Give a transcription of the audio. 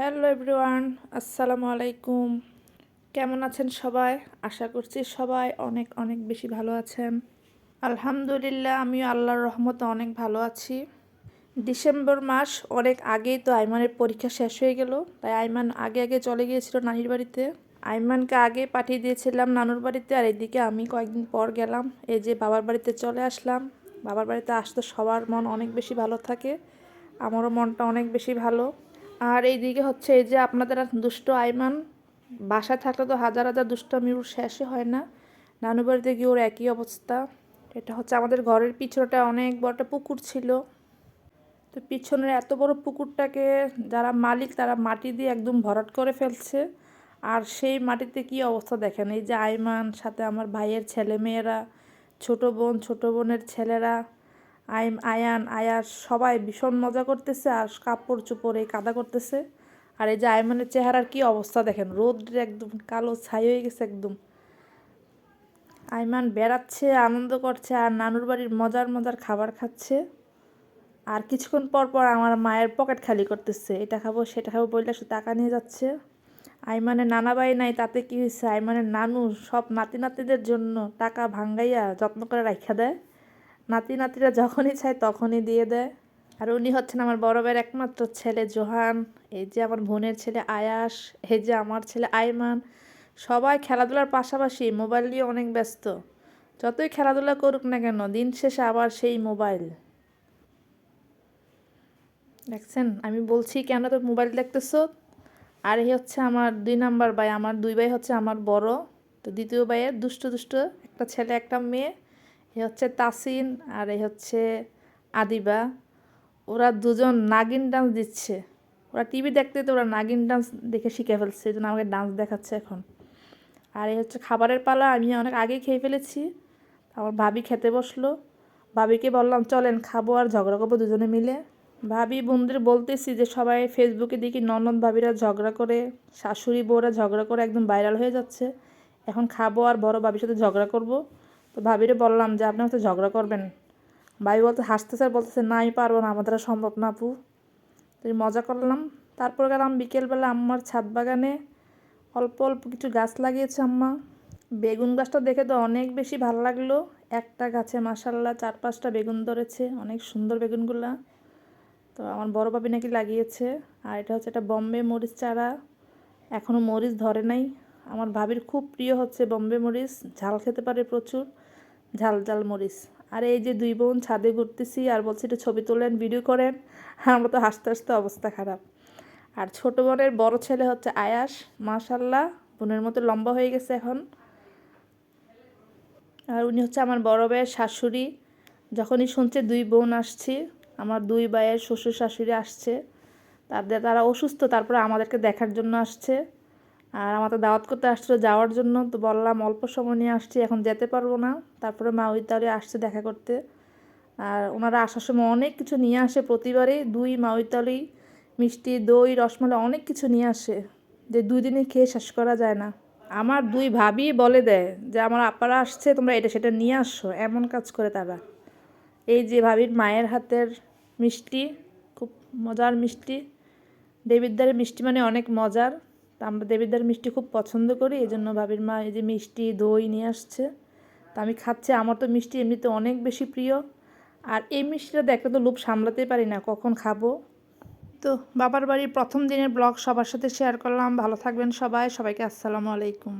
Hello everyone আসসালামু আলাইকুম। কেমন আছেন সবাই? আশা করছি সবাই অনেক অনেক বেশি ভালো আছেন। আলহামদুলিল্লাহ, আমিও আল্লাহর রহমতে অনেক ভালো আছি। ডিসেম্বর মাস অনেক আগেই তো আইমানের পরীক্ষা শেষ হয়ে গেল। তাই আইমান আগে আগে চলে গিয়েছিল নানির বাড়িতে। আইমানকে আগে পাঠিয়ে দিয়েছিলাম নানুর বাড়িতে আর এদিকে আমি কয়েকদিন পর গেলাম। এই যে বাবার বাড়িতে চলে আসলাম। বাবার বাড়িতে আসতে সবার মন অনেক বেশি ভালো থাকে। আমারও মনটা অনেক বেশি ভালো। আর এইদিকে হচ্ছে এই যে আপনাদের দুষ্ট আইমান, বাসায় থাকলে তো হাজার হাজার দুষ্টামি ওর শেষই হয় না। নানু বাড়িতে গিয়ে ওর একই অবস্থা। এটা হচ্ছে আমাদের ঘরের পিছনটা অনেক বড় একটা পুকুর ছিল। তো পিছনের এত বড় পুকুরটাকে যারা মালিক তারা মাটি দিয়ে একদম ভরাট করে ফেলছে। আর সেই মাটিতে কি অবস্থা দেখেন? এই যে আইমান, সাথে আমার ভাইয়ের ছেলে মেয়েরা ছোট বোন, ছোট বোনের ছেলেরা আইম, আয়ান আয়ার সবাই ভীষণ মজা করতেছে আর কাপড় চোপড় কাদা করতেছে। আর এই যে আয়মানের চেহারার কি অবস্থা দেখেন রোদ একদম কালো ছাই হয়ে গেছে একদম। আইমান বেড়াচ্ছে, আনন্দ করছে আর নানুর বাড়ির মজার মজার খাবার খাচ্ছে। আর কিছুক্ষণ পর পর আমার মায়ের পকেট খালি করতেছে, এটা খাব, সেটা খাব বললে সে টাকা নিয়ে যাচ্ছে। আইমানের নানা বাড়ি নাই, তাতে কি হয়েছে? আইমানের নানু সব নাতি নাতিদের জন্য টাকা ভাঙ্গাইয়া যত্ন করে রাখা দেয়। নাতি নাতিরা যখনই চায় তখনই দিয়ে দেয়। আর উনি হচ্ছেন আমার বড় ভাইয়ের একমাত্র ছেলে জোহান। এই যে আমার বোনের ছেলে আয়াস, এই যে আমার ছেলে আইমান। সবাই খেলাধুলার পাশাপাশি মোবাইল নিয়ে অনেক ব্যস্ত। যতই খেলাধুলা করুক না কেন, দিন শেষে আবার সেই মোবাইল। দেখছেন, আমি বলছি কেন তো মোবাইল দেখতেছো? আর এই হচ্ছে আমার দুই নাম্বার ভাই। আমার দুই ভাই হচ্ছে আমার বড়। তো দ্বিতীয় ভাইয়ের দুষ্ট দুষ্ট একটা ছেলে, একটা মেয়ে। এ হচ্ছে তাসিন আর এই হচ্ছে আদিবা। ওরা দুজন নাগিন ডান্স দিচ্ছে। ওরা টিভি দেখতে তো ওরা নাগিন ডান্স দেখে শিখে ফেলছে, এই জন্য আমাকে ডান্স দেখাচ্ছে এখন। আর এই হচ্ছে খাবারের পালা আমি অনেক আগে খেয়ে ফেলেছি। আমার ভাবি খেতে বসল। ভাবিকে বললাম, চলেন, খাব আর ঝগড়া করব দুজনে মিলে। ভাবি বোনদের বলতেছি যে, সবাই ফেসবুকে দেখি ননদ ভাবিরা ঝগড়া করে, শাশুড়ি বউরা ঝগড়া করে একদম ভাইরাল হয়ে যাচ্ছে। এখন খাব আর বড় ভাবির সাথে ঝগড়া করব। তো ভাবিরে বললাম যে, আপনি হয়তো ঝগড়া করবেন। ভাই বলতে হাসতেছে আর বলতেছে নাই পারব না, আমাদের সম্ভব না, আপু। তো মজা করলাম। তারপর গেলাম বিকেলবেলা আম্মার ছাদ বাগানে। অল্প অল্প কিছু গাছ লাগিয়েছে আম্মা। বেগুন গাছটা দেখে তো অনেক বেশি ভালো লাগল। একটা গাছে মাসাল্লাহ চার পাঁচটা বেগুন ধরেছে, অনেক সুন্দর বেগুনগুলা। তো আমার বড় বাবি নাকি লাগিয়েছে। আর এটা হচ্ছে একটা বম্বে মরিচ চারা। এখনও মরিচ ধরে নাই। আমার ভাবির খুব প্রিয় হচ্ছে বম্বে মরিচ, ঝাল খেতে পারে প্রচুর। ঝাল ঝাল মরিচ। আর এই যে দুই বোন ছাদে ঘুরতেছি আর বলছি, একটু ছবি তোলেন ভিডিও করেন। আমরা তো হাসতে হাসতে অবস্থা খারাপ। আর ছোট বোনের বড় ছেলে হচ্ছে আয়াস। মাশাল্লাহ বোনের মতো লম্বা হয়ে গেছে এখন। আর উনি হচ্ছে আমার বড় ভাইয়ের শাশুড়ি। যখনই শুনছে দুই বোন আসছি, আমার দুই ভাইয়ের শ্বশুর শাশুড়ি আসছে, তাদের, তারা অসুস্থ, তারপরে আমাদেরকে দেখার জন্য আসছে। আর আমাদের দাওয়াত করতে আসছিল, যাওয়ার জন্য তো বললাম অল্প সময় নিয়ে আসছি, এখন যেতে পারব না। তারপরে মা ওই তারে আসছে দেখা করতে। আর ওনারা আসার সময় অনেক কিছু নিয়ে আসে প্রতিবারই। দুই মাউইতালি মিষ্টি, দই, রসমালাই অনেক কিছু নিয়ে আসে, যে দুই দিনে খেয়ে শেষ করা যায় না। আমার দুই ভাবি বলে দেয় যে, আমার আপারা আসছে, তোমরা এটা সেটা নিয়ে আসো। এমন কাজ করে তারা। এই যে ভাবির মায়ের হাতের মিষ্টি, খুব মজার মিষ্টি। দেবিদ্দারের মিষ্টি মানে অনেক মজার। তা আমরা দেবীদার মিষ্টি খুব পছন্দ করি এই জন্য ভাবির মা এই যে মিষ্টি, দই নিয়ে আসছে। তা আমি খাচ্ছি, আমার তো মিষ্টি এমনিতে অনেক বেশি প্রিয়। আর এই মিষ্টিটা দেখলে তো লোভ সামলাতে পারি না, কখন খাব? তো বাবার বাড়ির প্রথম দিনের ব্লগ সবার সাথে শেয়ার করলাম, ভালো থাকবেন সবাই, সবাইকে আসসালামু আলাইকুম।